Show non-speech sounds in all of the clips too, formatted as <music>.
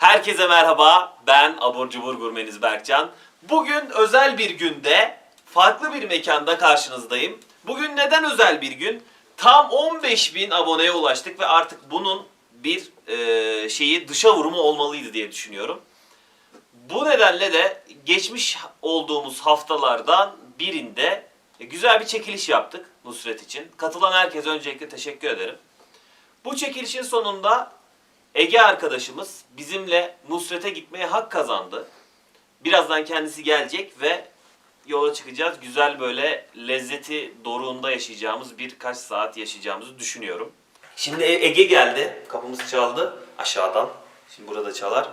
Herkese merhaba. Ben Abur Cubur Gurmeniz Berkcan. Bugün özel bir günde farklı bir mekanda karşınızdayım. Bugün neden özel bir gün? Tam 15 bin aboneye ulaştık ve artık bunun bir e, şeyi dışa vurumu olmalıydı diye düşünüyorum. Bu nedenle de geçmiş olduğumuz haftalardan birinde güzel bir çekiliş yaptık Nusret için. Katılan herkese öncelikle teşekkür ederim. Bu çekilişin sonunda Ege arkadaşımız bizimle Nusret'e gitmeye hak kazandı. Birazdan kendisi gelecek ve yola çıkacağız. Güzel böyle lezzeti doruğunda yaşayacağımız birkaç saat yaşayacağımızı düşünüyorum. Şimdi E- Ege geldi. Kapımız çaldı aşağıdan. Şimdi burada çalar.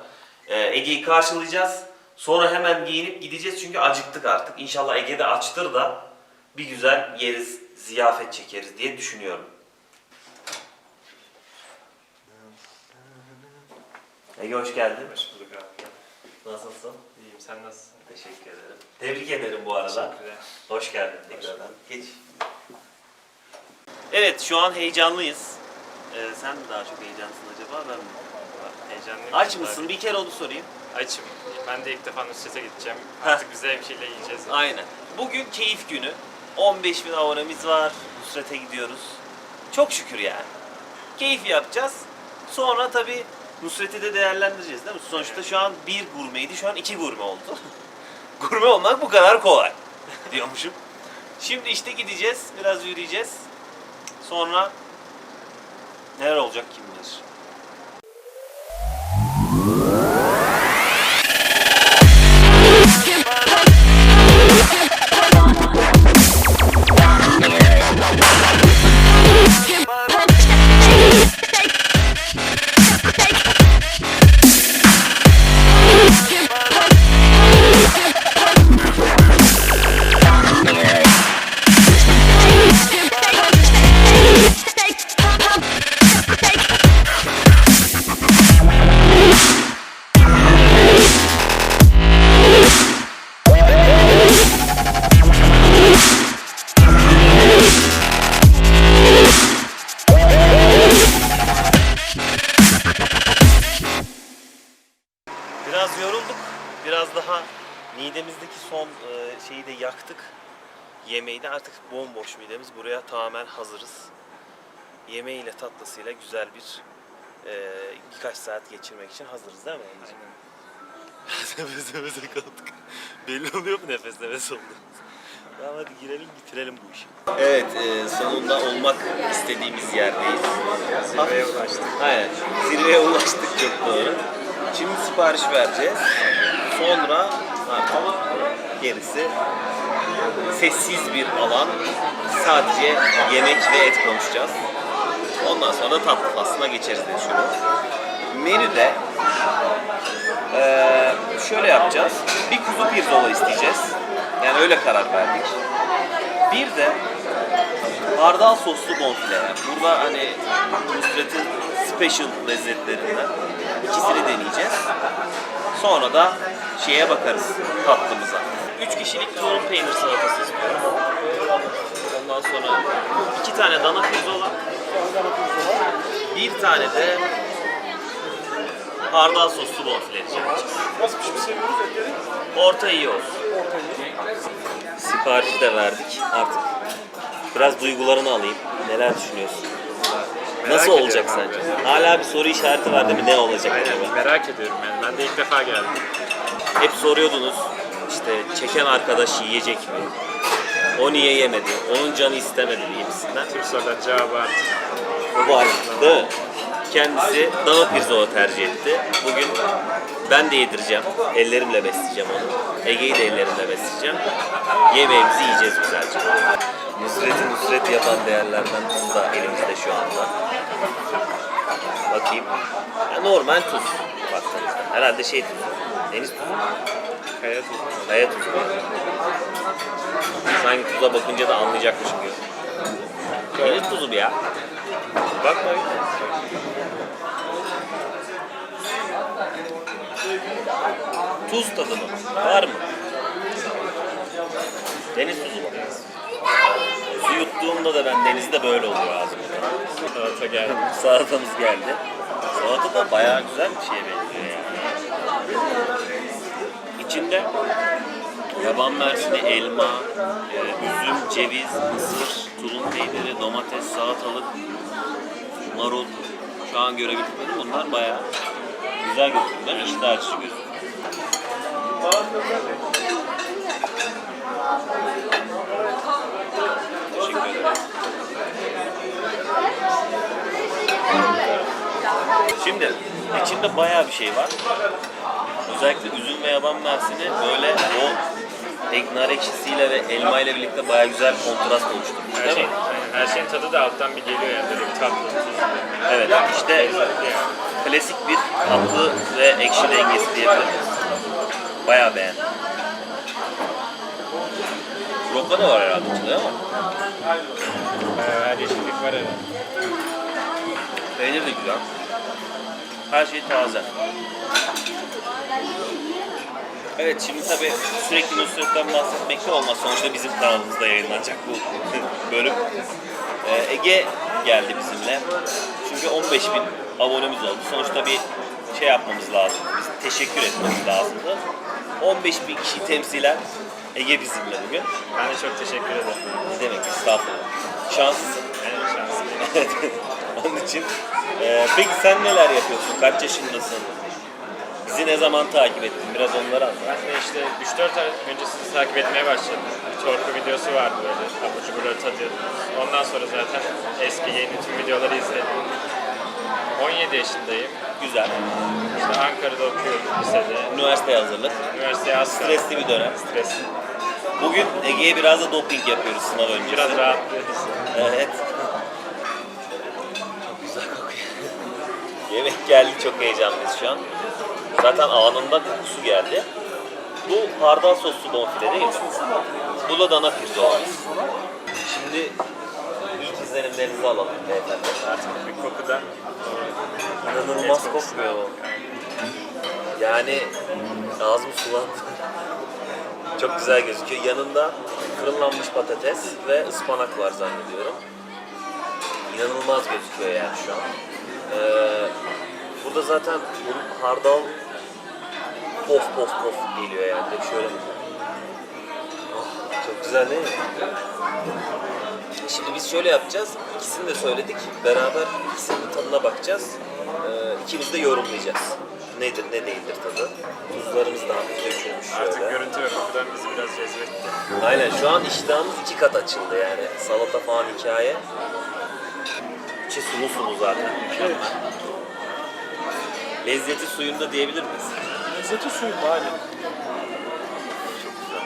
Ee, Ege'yi karşılayacağız. Sonra hemen giyinip gideceğiz çünkü acıktık artık. İnşallah Ege de açtır da bir güzel yeriz, ziyafet çekeriz diye düşünüyorum. Ege hoş geldin. Hoş bulduk abi. Nasılsın? İyiyim sen nasılsın? Teşekkür ederim. Tebrik ederim bu arada. Teşekkürler. Hoş geldin tekrardan. Geç. Evet şu an heyecanlıyız. Ee, sen mi daha çok heyecanlısın acaba ben mi? Heyecanlıyım. Aç Tabii. mısın? Bir kere onu sorayım. Açım. Ben de ilk defa Nusret'e gideceğim. Artık güzel bir şeyle yiyeceğiz. Aynen. Bugün keyif günü. 15 bin abonemiz var. Nusret'e gidiyoruz. Çok şükür yani. Keyif yapacağız. Sonra tabii Nusret'i de değerlendireceğiz değil mi? Sonuçta şu an bir gurmeydi, şu an iki gurme oldu. <laughs> gurme olmak bu kadar kolay <laughs> diyormuşum. Şimdi işte gideceğiz, biraz yürüyeceğiz. Sonra neler olacak kim bilir. Yemeği de artık bomboş midemiz. Buraya tamamen hazırız. Yemeğiyle tatlısıyla güzel bir e, birkaç saat geçirmek için hazırız değil mi? Aynen. nefes nefese kaldık. Belli oluyor mu nefes nefes oldu? Tamam hadi girelim bitirelim bu işi. Evet e, sonunda olmak istediğimiz yerdeyiz. Zirveye ulaştık. Aynen. Zirveye ulaştık çok doğru. Şimdi sipariş vereceğiz. Sonra artık gerisi sessiz bir alan. Sadece yemek ve et konuşacağız. Ondan sonra tatlı faslına geçeriz diye düşünüyorum. Menüde eee, şöyle yapacağız. Bir kuzu pirzola isteyeceğiz. Yani öyle karar verdik. Bir de hardal soslu bonfile. Yani burada hani Nusret'in special lezzetlerinden ikisini deneyeceğiz. Sonra da şeye bakarız tatlımıza. 3 kişilik torun peynir salatası istiyorum. Ondan sonra iki tane dana pirzola. Bir tane de hardal soslu bonfile rica edeceğiz. Nasıl şey seviyoruz etleri? Orta iyi olsun. Siparişi de verdik artık. Biraz duygularını alayım. Neler düşünüyorsun? Merak Nasıl olacak ediyorum abi. sence? Hala bir soru işareti var değil mi? Ne olacak Aynen acaba? merak ediyorum yani. Ben de ilk defa geldim. Hep soruyordunuz işte çeken arkadaş yiyecek mi? O niye yemedi? Onun canı istemedi gibisinden. Tüm soruların cevabı var değil mi? Kendisi dana pirzola tercih etti. Bugün ben de yedireceğim. Ellerimle besleyeceğim onu. Ege'yi de ellerimle besleyeceğim. Yemeğimizi yiyeceğiz güzelce. Nusret'i Nusret yapan değerlerden tuz da elimizde şu anda. Bakayım. Ya normal tuz. Baktığınızda. Herhalde şey tuzu. Deniz tuzu. Kaya tuzu. Kaya tuzu. Sanki tuza bakınca da anlayacakmışım gibi. Deniz tuzu bu ya. Bak bak. Tuz tadı mı? Var mı? Deniz tuzu mu? Su yuttuğumda da ben denizde böyle oluyor ağzımda. Salata geldi. Salatamız geldi. Salata da bayağı güzel bir şeye benziyor. İçinde yaban mersini, elma, e, üzüm, ceviz, mısır, tulum peyniri, domates, salatalık, marul. Şu an görebildiklerim bunlar bayağı güzel gözüküyor. İştah açıcı gözüküyor. Şimdi içinde bayağı bir şey var. Özellikle üzüm ve yaban mersini böyle o nar ekşisiyle ve elma ile birlikte bayağı güzel kontrast oluşturmuş Her, değil şey, mi? her şeyin tadı da alttan bir geliyor yani böyle bir tatlı, tuzlu. Evet işte klasik bir tatlı ve ekşi dengesi diyebiliriz. Bayağı beğendim. Roka da var herhalde içinde? Bayağı her yeşillik var herhalde. Peynir de güzel. Her şey taze. Evet şimdi tabii sürekli Nusret'ten bahsetmek de olmaz. Sonuçta bizim kanalımızda yayınlanacak bu <laughs> bölüm. Ee, Ege geldi bizimle. Çünkü 15 bin abonemiz oldu. Sonuçta bir şey yapmamız lazım. Biz teşekkür etmemiz lazımdı. 15 bin kişiyi temsilen Ege bizimle bugün. Ben de çok teşekkür ederim. Ne demek estağfurullah. Şanslısın. En şanslıyım. <laughs> Evet. Onun için. Ee, peki sen neler yapıyorsun? Kaç yaşındasın? Bizi ne zaman takip ettin? Biraz onları anlat. Ben de işte 3-4 ay önce sizi takip etmeye başladım. Bir torku videosu vardı böyle. Abur cuburları tadıyordunuz. Ondan sonra zaten eski yeni tüm videoları izledim. 17 yaşındayım. Güzel. İşte Ankara'da okuyorum lisede. Üniversiteye hazırlık. Üniversiteye az kaldı. Stresli bir dönem. Stresli. Bugün Ege'ye biraz da doping yapıyoruz sınav öncesi. Biraz rahatlıyoruz. Evet. Çok güzel kokuyor. Yemek geldi çok heyecanlıyız şu an. Zaten anında kokusu geldi. Bu hardal soslu bonfile değil mi? Bu da dana pirzolamız. Şimdi ilk izlenimlerinizi alalım beyefendi. Artık bir kokudan İnanılmaz Et kokusu. kokuyor. Yani ağzım sulandı. Çok güzel gözüküyor. Yanında fırınlanmış patates ve ıspanak var zannediyorum. İnanılmaz gözüküyor yani şu an. Ee, burada zaten bu hardal pof pof pof geliyor yani. De şöyle Oh, çok güzel değil mi? Şimdi biz şöyle yapacağız. İkisini de söyledik. Beraber ikisinin tadına bakacağız. Ee, ikimiz de yorumlayacağız. Nedir ne değildir tadı. Tuzlarımız da hafif dökülmüş artık şöyle. görüntü ve kokudan bizi biraz cezbetti. Aynen şu an iştahımız iki kat açıldı yani. Salata falan hikaye. İçi sulu sulu zaten. Mükemmel. Lezzeti suyunda diyebilir miyiz? Lezzeti suyu bari. Çok güzel.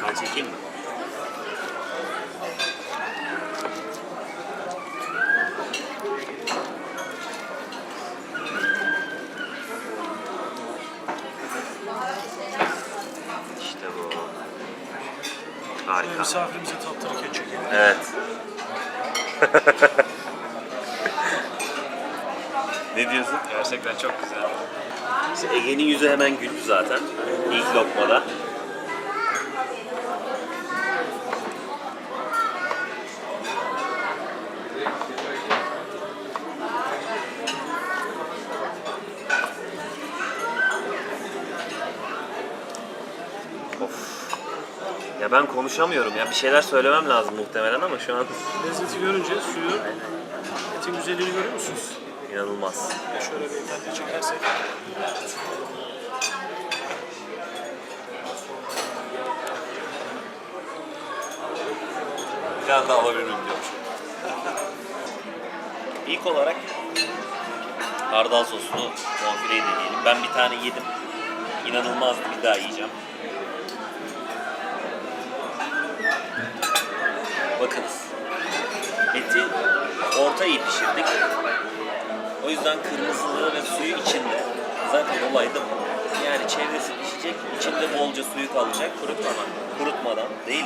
Kan çekeyim mi? İşte bu. Harika. Misafirimize tattırırken çekelim. Evet. <laughs> ne diyorsun? Gerçekten çok güzel. İşte Ege'nin yüzü hemen güldü zaten. İlk lokmada. Of. Ya ben konuşamıyorum ya bir şeyler söylemem lazım muhtemelen ama şu an Lezzeti görünce suyu, etin güzelliğini görüyor musunuz? İnanılmaz. Şöyle bir tane çekersek. Bir tane daha alabilir miyim diyormuş. İlk olarak hardal soslu bonfileyi deneyelim. Ben bir tane yedim. İnanılmazdı bir daha yiyeceğim. Bakınız. Eti orta iyi pişirdik. Yüzden kırmızılığı ve suyu içinde. Zaten olay da bu. Yani çevresi pişecek, içinde bolca suyu kalacak. Kurutmadan. Kurutmadan değil.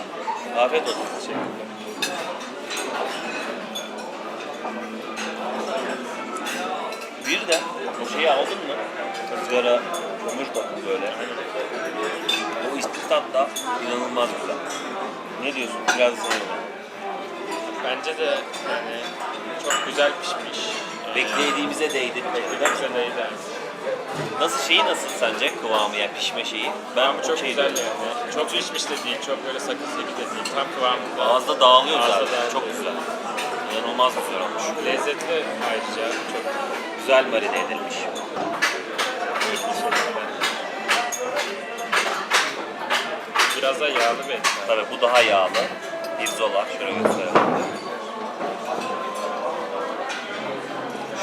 Afiyet olsun. Bir de o şeyi aldın mı? Izgara kömür tatlı böyle. O istihdat da inanılmaz güzel. Ne diyorsun? Biraz yorum. Bence de yani çok güzel pişmiş. Beklediğimize değdi. Beklediğimize değdi. Nasıl şeyi nasıl sence kıvamı ya pişme şeyi? Ben Kıvamı çok şey güzel yani. Çok pişmiş de değil, çok böyle sakız gibi de değil. Tam kıvamında. Ağızda dağılıyor Ağızda zaten. dağılıyor. Çok güzel. İnanılmaz güzel olmuş. Lezzetli ayrıca. Çok Güzel marine edilmiş. Biraz da yağlı bir et. Tabii bu daha yağlı. Pirzola. Şöyle gösterelim.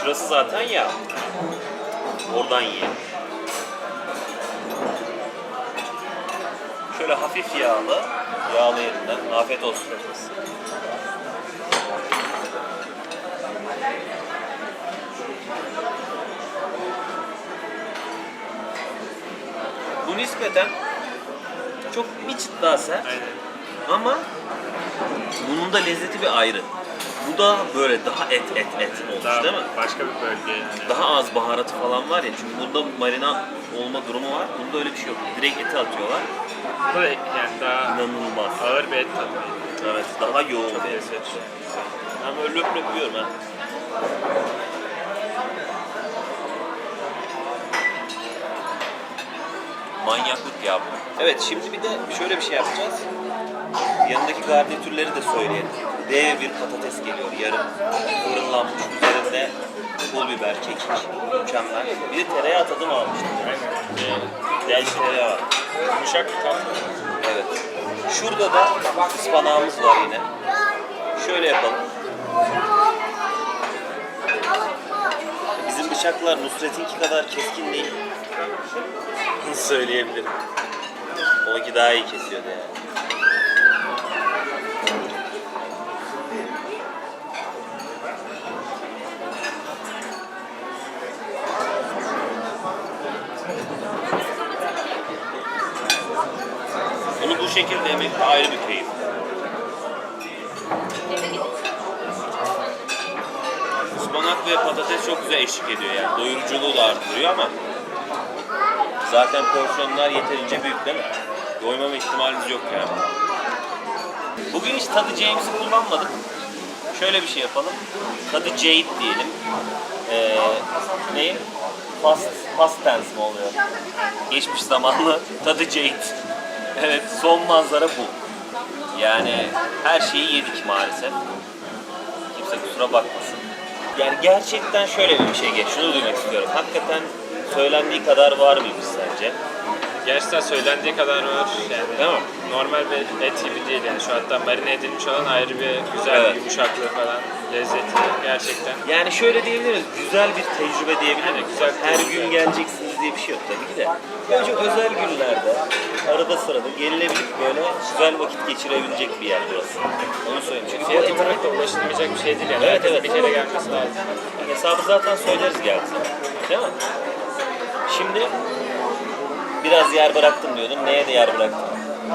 Şurası zaten yağ. Oradan yiyelim. Şöyle hafif yağlı. Yağlı yerinden. Afiyet olsun. Bu nispeten çok bir çıt daha sert. Aynen. Ama bunun da lezzeti bir ayrı. Bu da böyle daha et et et olmuş Daha değil mi? başka bir bölge yani. Daha az baharatı falan var ya çünkü bunda marina olma durumu var. Bunda öyle bir şey yok. Direkt eti atıyorlar. Bu da yani daha İnanılmaz. ağır bir et tadı. Evet daha yoğun bir et. lezzetli. Ben böyle löp löp yiyorum ha. Manyaklık ya bu. Evet şimdi bir de şöyle bir şey yapacağız. Yanındaki garnitürleri de söyleyelim. Dev bir patates geliyor yarım fırınlanmış üzerinde pul biber, kekik. Mükemmel. Bir de tereyağı tadı mı almıştım? Değerli tereyağı var. Yumuşak bir tat. Evet. Şurada da ıspanağımız var yine. Şöyle yapalım. Bizim bıçaklar Nusret'inki kadar keskin değil. Söyleyebilirim. Onunki daha iyi kesiyordu yani. Şekilde yemek ayrı bir keyif. Ispanak ve patates çok güzel eşlik ediyor yani. Doyuruculuğu da arttırıyor ama zaten porsiyonlar yeterince büyük değil mi? Doymama ihtimaliniz yok yani. Bugün hiç tadı James'i kullanmadık. Şöyle bir şey yapalım. Tadı Jade diyelim. Ee, neyim? Past, past tense mi oluyor? Geçmiş zamanlı tadı Jade. Evet son manzara bu. Yani her şeyi yedik maalesef. Kimse kusura bakmasın. Yani gerçekten şöyle bir şey geç. Şunu duymak istiyorum. Hakikaten söylendiği kadar var mıymış sence? Gerçekten söylendiği kadar var. Yani Değil mi? normal bir et gibi değil yani. Şu hatta marine edilmiş olan ayrı bir güzel Evet. bir yumuşaklığı falan. Lezzeti gerçekten. Yani şöyle diyebiliriz. Güzel bir tecrübe diyebiliriz. Yani güzel Her tecrübe. gün geleceksiniz diye bir şey yok tabii ki de. Böyle çok özel günlerde arada sırada gelinebilip böyle güzel vakit geçirebilecek bir yer burası. Onu söyleyeyim. Çünkü Fiyat da ulaşılmayacak bir şey değil yani. Evet, Herkesin evet. bir kere gelmesi lazım. Hesabı zaten söyleriz geldi. Değil mi? Şimdi biraz yer bıraktım diyordum. Neye de yer bıraktım?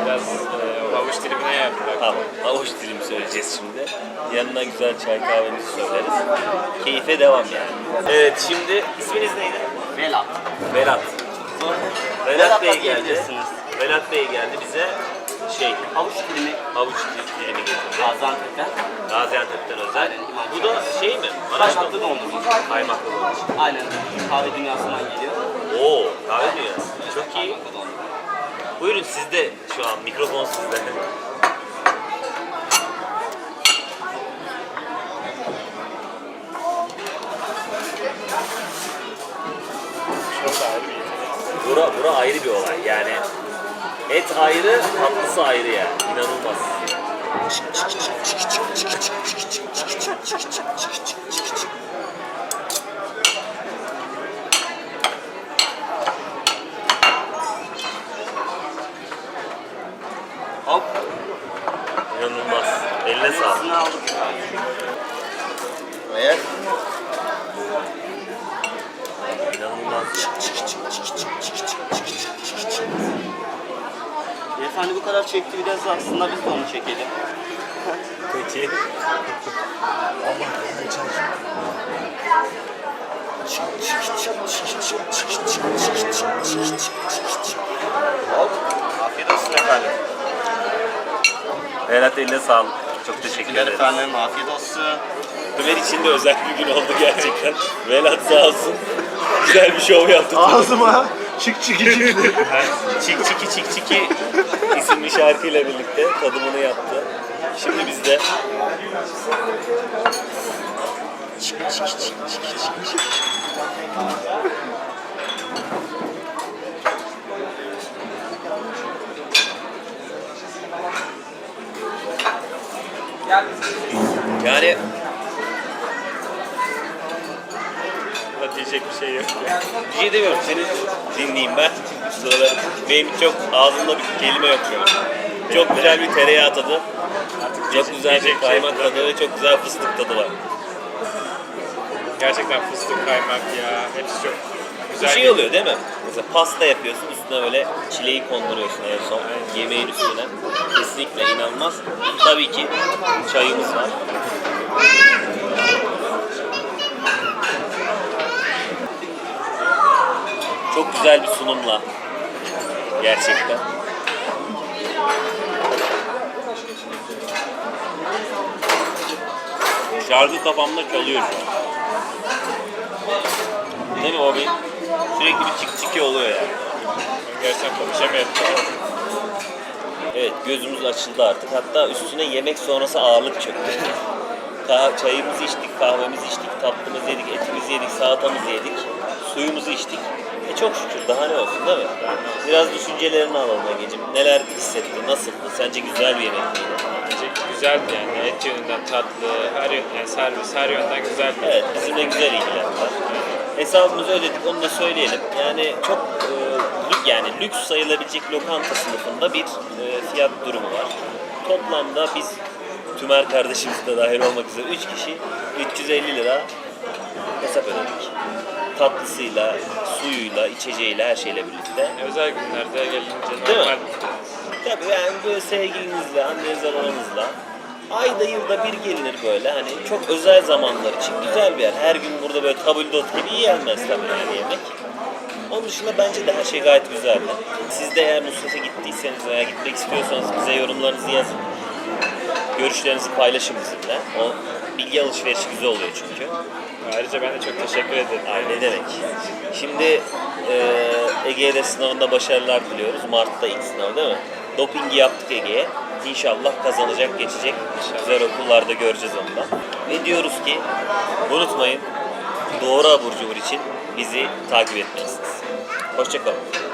Biraz e, havuç dilimine yaptık. Tamam. Havuç dilim söyleyeceğiz şimdi. Yanına güzel çay kahvemizi söyleriz. Keyfe devam yani. Evet şimdi isminiz neydi? Velat. Velat. Velat Bey geldi. Velat Bey geldi bize şey Havuç dilimi havuç dil- dilimi getirdi. Gaziantep'ten. Gaziantep'ten özel. Bu da şey mi? Maraş Kaymaklı dondurma. Kaymaklı. Aynen. Kahve dünyasından geliyor. Oo kahve dünyası. Çok iyi. Kaymaklı dondurma. Buyurun sizde şu an mikrofon sizde. Çok ayrı bir yetenek. Bura, ayrı bir olay yani. Et ayrı, tatlısı ayrı yani. İnanılmaz. Hop. İnanılmaz. Eline sağlık. Sını aldık. Eğer İnanılmaz. Beyefendi bu kadar çekti biraz da aslında biz de onu çekelim. Peki. Afiyet olsun efendim. Berat eline sağlık. Çok teşekkür ederim. efendim afiyet olsun. Ömer için de özel bir gün oldu gerçekten. Velat sağ olsun. Güzel bir şov yaptı. Ağzıma çık çık çıktı. Çik Çiki Çik Çiki isimli şarkıyla birlikte tadımını yaptı. Şimdi bizde Çik Çiki Çik Çiki Çik Çik. Yani Diyecek bir şey yok. bir şey demiyorum seni dinleyeyim ben. Bu sıralar benim çok ağzımda bir kelime yok şu an. Çok güzel bir tereyağı tadı. Çok güzel bir şey kaymak bulamıyorum. tadı ve çok güzel fıstık tadı var. Gerçekten fıstık kaymak ya. Hepsi çok Bir güzel. şey oluyor değil mi? Mesela pasta yapıyorsun üstüne böyle çileği konduruyorsun en son yemeğin üstüne. Kesinlikle inanılmaz. Tabii ki çayımız var. Güzel bir sunumla. Gerçekten. Şarkı kafamda çalıyor şu an. Değil mi o bir sürekli bir çık çıkı oluyor yani. Gerçekten konuşamıyorum. Evet gözümüz açıldı artık. Hatta üstüne yemek sonrası ağırlık çöktü. <laughs> Kah- çayımızı içtik, kahvemizi içtik, tatlımızı yedik, etimizi yedik, salatamızı yedik, suyumuzu içtik. Çok şükür daha ne olsun değil mi? Biraz düşüncelerini alalım Ege'cim. Neler hissettin, nasıldı? Sence güzel bir yemek miydi? Bence güzeldi yani. Et yönünden tatlı, her yön, yani servis her yönden güzeldi. Evet bizimle güzel ilgilendiler. Hesabımızı ödedik onu da söyleyelim. Yani çok e, yani lüks sayılabilecek lokanta sınıfında bir e, fiyat durumu var. Toplamda biz Tümer kardeşimiz de dahil olmak üzere 3 kişi 350 lira hesap ödedik. Tatlısıyla, suyuyla, içeceğiyle her şeyle birlikte. Özel günlerde gelince Değil mi? normal Tabii yani böyle sevgilinizle, annenizle, babanızla ayda yılda bir gelinir böyle hani çok özel zamanlar için güzel bir yer. Her gün burada böyle tabldot gibi yenmez tabii yani yemek. Onun dışında bence de her şey gayet güzeldi. Siz de eğer Nusret'e gittiyseniz veya gitmek istiyorsanız bize yorumlarınızı yazın. Görüşlerinizi paylaşın bizimle. O bilgi alışverişi güzel oluyor çünkü. Ayrıca ben de çok teşekkür ederim. Ay ne demek. Şimdi e, Ege'de sınavında başarılar diliyoruz. Mart'ta ilk sınav değil mi? Dopingi yaptık Ege'ye. İnşallah kazanacak, geçecek. Güzel okullarda göreceğiz onu da. Ve diyoruz ki unutmayın doğru abur cubur için bizi takip etmelisiniz. Hoşçakalın.